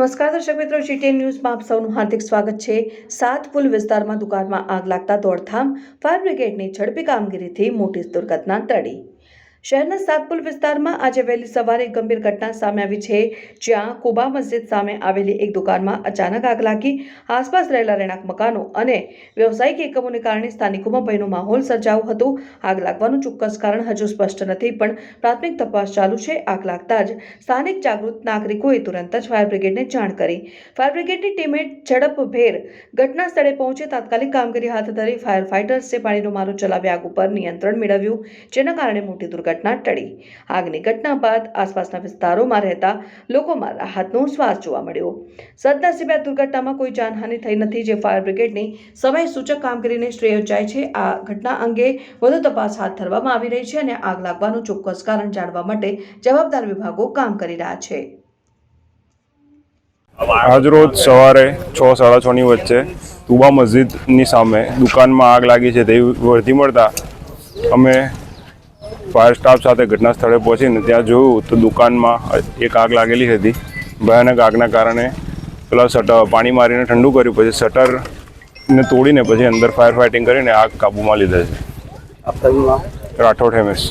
નમસ્કાર દર્શક મિત્રો જીટીએન ન્યૂઝમાં આપ સૌનું હાર્દિક સ્વાગત છે. સાત પુલ વિસ્તારમાં દુકાનમાં આગ લાગતા દોડધામ, ફાયર બ્રિગેડની ઝડપી કામગીરીથી મોટી દુર્ઘટના ટળી. શહેરના સાતપુલ વિસ્તારમાં આજે વહેલી સવારે ગંભીર ઘટના સામે આવી છે, જ્યાં કુબા મસ્જિદ સામે આવેલી એક દુકાનમાં અચાનક આગ લાગી. આસપાસ રહેલા રહેણાંક મકાનો અને વ્યવસાયિક એકમોને કારણે સ્થાનિકોમાં ભયનો માહોલ સર્જાયો હતો. આગ લાગવાનું ચોક્કસ કારણ હજુ સ્પષ્ટ નથી, પણ પ્રાથમિક તપાસ ચાલુ છે. આગ લાગતા જ સ્થાનિક જાગૃત નાગરિકોએ તુરંત જ ફાયર બ્રિગેડને જાણ કરી. ફાયર બ્રિગેડની ટીમે ઝડપભેર ઘટના સ્થળે પહોંચી તાત્કાલિક કામગીરી હાથ ધરી ફાયર ફાઇટર્સે પાણીનો મારો ચલાવી આગ ઉપર નિયંત્રણ મેળવ્યું, જેના કારણે મોટી દુર્ઘટના ટળી. આગની ઘટના બાદ આસપાસના વિસ્તારોમાં રહેતા લોકોમાં રાહતનો શ્વાસ જોવા મળ્યો. સદનસીબે આ દુર્ઘટનામાં કોઈ જાનહાનિ થઈ નથી જે ફાયર બ્રિગેડની સમય સૂચક કામગીરીને શ્રેય જાય છે. આ ઘટના અંગે વધુ તપાસ હાથ ધરવામાં આવી રહી છે અને આગ લાગવાનું ચોક્કસ કારણ જાણવા માટે જવાબદાર વિભાગો કામ કરી રહ્યા છે. આજરોજ સવારે છ, સાડા છની વચ્ચે તુબા મસ્જિદની સામે દુકાનમાં આગ લાગી છે તેવી વર્ધી મળતા અમે ફાયર સ્ટાફ સાથે ઘટના સ્થળે પહોંચીને ત્યાં જોયું તો દુકાનમાં એક આગ લાગેલી હતી. ભયાનક આગના કારણે પેલા શટર પાણી મારીને ઠંડુ કર્યું પછી શટરને તોડીને પછી અંદર ફાયર ફાઇટિંગ કરીને આગ કાબૂમાં લીધા છે. રાઠોડ હેમેશ.